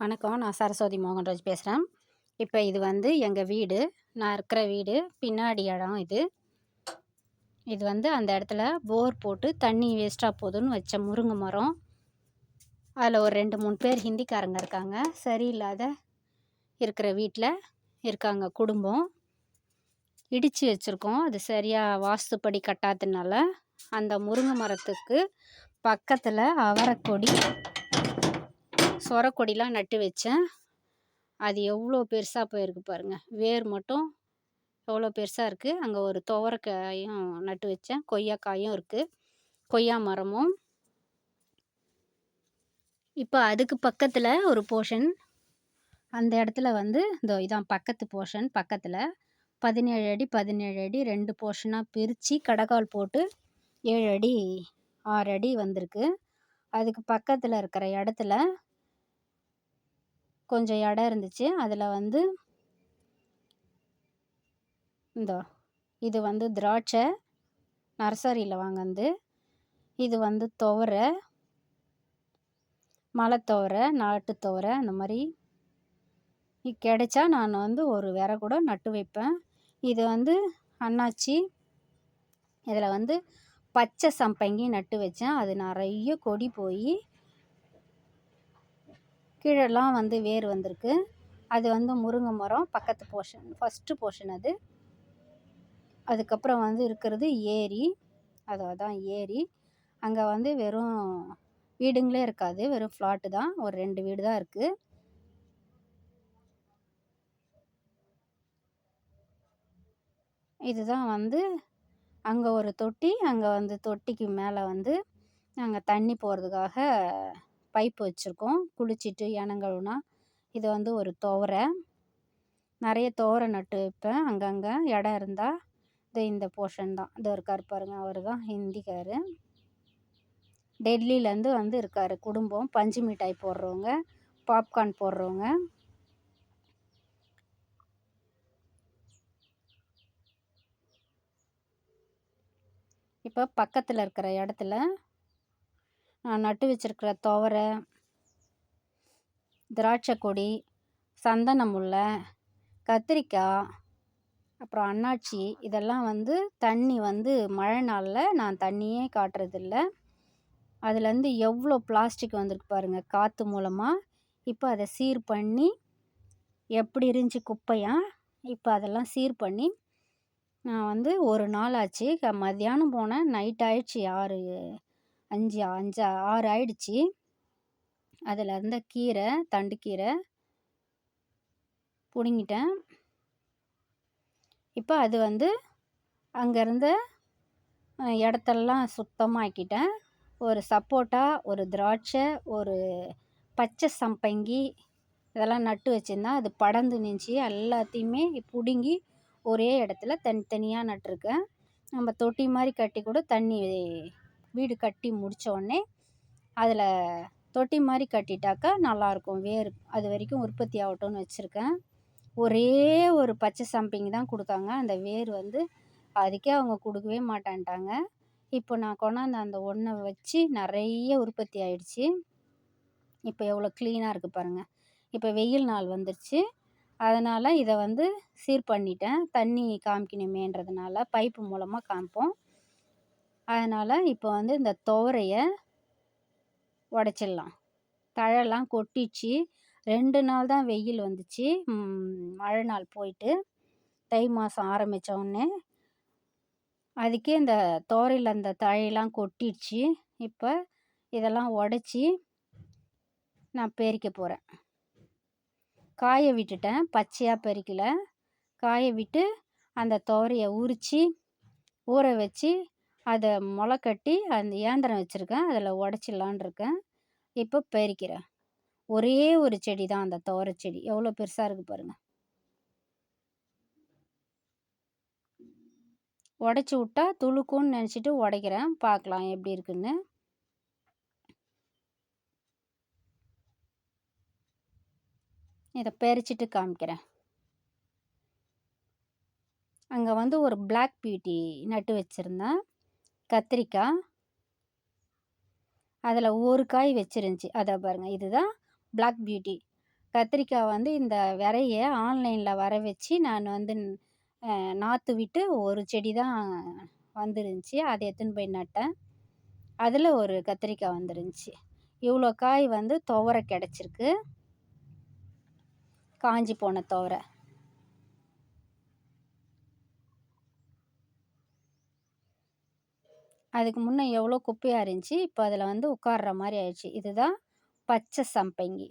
வணக்கம். நான் சரஸ்வதி மோகன்ராஜ் பேசுகிறேன் இப்போ இது வந்து எங்கள் வீடு. நான் இருக்கிற வீடு. பின்னாடி இடம் இது. இது வந்து அந்த இடத்துல போர் போட்டு தண்ணி வேஸ்ட்டாக போகுதுன்னு வச்ச முருங்கை மரம். அதில் ஒரு ரெண்டு மூணு பேர் ஹிந்திக்காரங்க இருக்காங்க. சரியில்லாத இருக்கிற வீட்டில் இருக்காங்க குடும்பம். இடித்து வச்சுருக்கோம். அது சரியாக வாஸ்துப்படி கட்டாததுனால அந்த முருங்கை மரத்துக்கு பக்கத்தில் அவரைக்கொடி சொரக்கொடிலாம் நட்டு வச்சேன். அது எவ்வளோ பெருசாக போயிருக்கு பாருங்கள் வேர் மட்டும் எவ்வளோ பெருசாக இருக்குது அங்கே ஒரு துவரக்காயும் நட்டு வச்சேன். கொய்யாக்காயும் இருக்குது கொய்யா மரமும். இப்போ அதுக்கு பக்கத்தில் ஒரு போர்ஷன். அந்த இடத்துல வந்து இந்த இதான் பக்கத்து போர்ஷன் பக்கத்தில். பதினேழு அடி பதினேழு அடி ரெண்டு போர்ஷனாக பிரித்து கடகால் போட்டு ஏழு அடி ஆறு அடி வந்திருக்கு. அதுக்கு பக்கத்தில் இருக்கிற இடத்துல கொஞ்சம் இடம் இருந்துச்சு. அதில் வந்து இந்த இது வந்து திராட்சை நர்சரியில் வாங்கினது. இது வந்து துவரை மலை துவரை நாட்டு துவரை அந்த மாதிரி கிடைச்சா நான் வந்து ஒரு விரை கூட நட்டு வைப்பேன். இது வந்து அண்ணாச்சி இதில் வந்து பச்சை சம்பங்கி நட்டு வச்சேன். அது நிறைய கொடி போய் கீழெல்லாம் வந்து வேர் வந்திருக்கு. அது வந்து முருங்கை மரம் பக்கத்து போர்ஷன் ஃபஸ்ட்டு போர்ஷன் அது. அதுக்கப்புறம் வந்து இருக்கிறது ஏரி. அது அதான் ஏரி. அங்கே வந்து வெறும் வீடுங்களே இருக்காது. வெறும் ஃப்ளாட்டு தான். ஒரு ரெண்டு வீடு தான் இருக்குது இதுதான் வந்து அங்கே ஒரு தொட்டி. அங்கே வந்து தொட்டிக்கு மேலே வந்து நாங்கள் தண்ணி போகிறதுக்காக பைப்பு வச்சுருக்கோம். குளிச்சுட்டு இனங்கழுவுனா இது வந்து ஒரு துவரை நிறைய துவரை நட்டு வைப்பேன். அங்கங்கே இடம் இருந்தால் இது இந்த போர்ஷன் தான். இதோ இருக்கார் பாருங்க அவர் தான் ஹிந்திக்கார். டெல்லியிலேருந்து வந்து இருக்கார் குடும்பம். பஞ்சு மிட்டாய் போடுறவங்க பாப்கார்ன் போடுறவங்க. இப்போ பக்கத்தில் இருக்கிற இடத்துல நான் நட்டு வச்சிருக்கிற துவரை திராட்சை கொடி சந்தன முல்லை கத்திரிக்காய் அப்புறம் அன்னாச்சி. இதெல்லாம் வந்து தண்ணி வந்து மழை நாளில் நான் தண்ணியே காட்டுறதில்ல. அதுலேருந்து எவ்வளோ பிளாஸ்டிக் வந்திருக்கு பாருங்கள் காற்று மூலமாக இப்போ அதை சீர் பண்ணி எப்படி இருந்துச்சு குப்பையாக இப்போ அதெல்லாம் சீர் பண்ணி நான் வந்து ஒரு நாள் ஆச்சு. மத்தியானம் போனேன் நைட் ஆயிடுச்சு ஆறு அஞ்சு அஞ்சு ஆறு ஆயிடுச்சு. அதில் இருந்த கீரை தண்டுக்கீரை பிடுங்கிட்டேன். இப்போ அது வந்து அங்கேருந்த இடத்தெல்லாம் சுத்தமாக்கிட்டேன். ஒரு சப்போட்டா ஒரு திராட்சை ஒரு பச்சை சம்பங்கி இதெல்லாம் நட்டு வச்சுருந்தேன் அது படர்ந்து நின்றுச்சு எல்லாத்தையுமே பிடுங்கி ஒரே இடத்துல தனித்தனியாக நட்டிருக்கேன். நம்ம தொட்டி மாதிரி கட்டி கூட தண்ணி வீடு கட்டி முடித்தோடனே அதில் தொட்டி மாதிரி கட்டிட்டாக்கா நல்லாயிருக்கும். வேர் அது வரைக்கும் உற்பத்தி ஆகட்டும்னு வச்சுருக்கேன். ஒரே ஒரு பச்சை சம்பிங் தான் கொடுத்தாங்க. அந்த வேர் வந்து அதுக்கே அவங்க கொடுக்கவே மாட்டேன்ட்டாங்க. இப்போ நான் கொண்டாந்து அந்த ஒன்றை வச்சு நிறைய உற்பத்தி ஆயிடுச்சு. இப்போ எவ்வளோ க்ளீனாக இருக்குது பாருங்கள் இப்போ வெயில் நாள் வந்துருச்சு. அதனால் இதை வந்து சீர் பண்ணிட்டேன். தண்ணி காமிக்கணுமேன்றதுனால பைப்பு மூலமாக காமிப்போம். அதனால் இப்போ வந்து இந்த துவரையை உடச்சிடலாம். தழைலாம் கொட்டிச்சு. ரெண்டு நாள் தான் வெயில் வந்துச்சு. மழை நாள் போயிட்டு தை மாதம் ஆரம்பித்தோடனே அதுக்கே இந்த தோரையில் அந்த தழையெல்லாம் கொட்டிடுச்சு. இப்போ இதெல்லாம் உடச்சி நான் பெரிக்க போகிறேன் காய விட்டுட்டேன். பச்சையாக பறிக்கல காய விட்டு அந்த துவரையை உரித்து ஊற வச்சு அதை முளை கட்டி அந்த இயந்திரம் வச்சுருக்கேன். அதில் உடச்சிடலான் இருக்கேன். இப்போ பறிக்கிறேன் ஒரே ஒரு செடி தான் அந்த துவரை செடி. எவ்வளோ பெருசாக இருக்குது பாருங்கள் உடச்சி விட்டா துளுக்கும்னு நினச்சிட்டு உடைக்கிறேன். பார்க்கலாம் எப்படி இருக்குன்னு. இதை பறிச்சிட்டு காமிக்கிறேன். அங்கே வந்து ஒரு பிளாக் பியூட்டி நட்டு வச்சுருந்தேன். கத்திரிக்காய் அதில் ஒரு காய் வச்சிருந்துச்சி. அதை பாருங்கள் இதுதான் பிளாக் பியூட்டி கத்திரிக்காய் வந்து இந்த விரையை ஆன்லைனில் வர வச்சு நான் வந்து நாற்று விட்டு ஒரு செடி தான் வந்துருந்துச்சி. அதை எடுத்துன்னு போய் நட்டேன். அதில் ஒரு கத்திரிக்காய் வந்துருந்துச்சி. இவ்வளோ காய் வந்து துவர கிடச்சிருக்கு. காஞ்சி போன துவர. அதுக்கு முன்னே எவ்வளோ குப்பையாக இருந்துச்சு இப்போ அதில் வந்து உட்கார்ற மாதிரி ஆயிடுச்சு. இதுதான் பச்சை சம்பங்கி.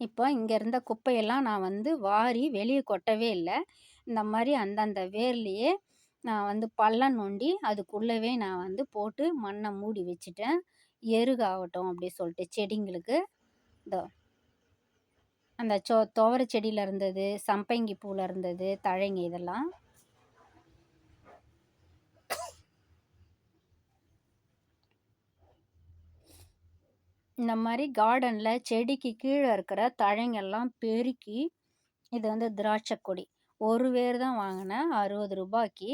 இப்போ இங்கே இருந்த குப்பையெல்லாம் நான் வந்து வாரி வெளியே கொட்டவே இல்லை. இந்த மாதிரி அந்தந்த வேர்லேயே நான் வந்து பள்ளம் நோண்டி அதுக்குள்ளவே நான் வந்து போட்டு மண்ணை மூடி வச்சுட்டேன். எருகாகட்டும் அப்படி சொல்லிட்டு செடிங்களுக்கு இதோ. அந்த சோ துவர செடியில் இருந்தது சம்பங்கி பூவில் இருந்தது தழைங்க இதெல்லாம். இந்த மாதிரி கார்டனில் செடிக்கு கீழே இருக்கிற தழைங்கெல்லாம் பெருக்கி இது வந்து திராட்சை கொடி. ஒரு வேர் தான் வாங்கினேன் அறுபது ரூபாய்க்கு.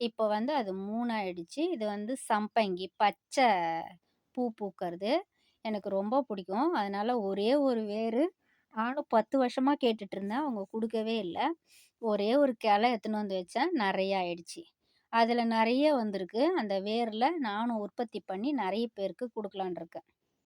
இப்போ வந்து அது மூணாயிடுச்சு. இது வந்து சம்பங்கி பச்சை பூ பூக்கிறது. எனக்கு ரொம்ப பிடிக்கும். அதனால் ஒரே ஒரு வேர். நானும் பத்து வருஷமாக கேட்டுட்ருந்தேன் அவங்க கொடுக்கவே இல்லை. ஒரே ஒரு கிளை எடுத்துன்னு வந்து வச்சேன். நிறைய ஆயிடுச்சு. அதில் நிறைய வந்திருக்கு. அந்த வேரில் நானும் உற்பத்தி பண்ணி நிறைய பேருக்கு கொடுக்கலான் இருக்கேன்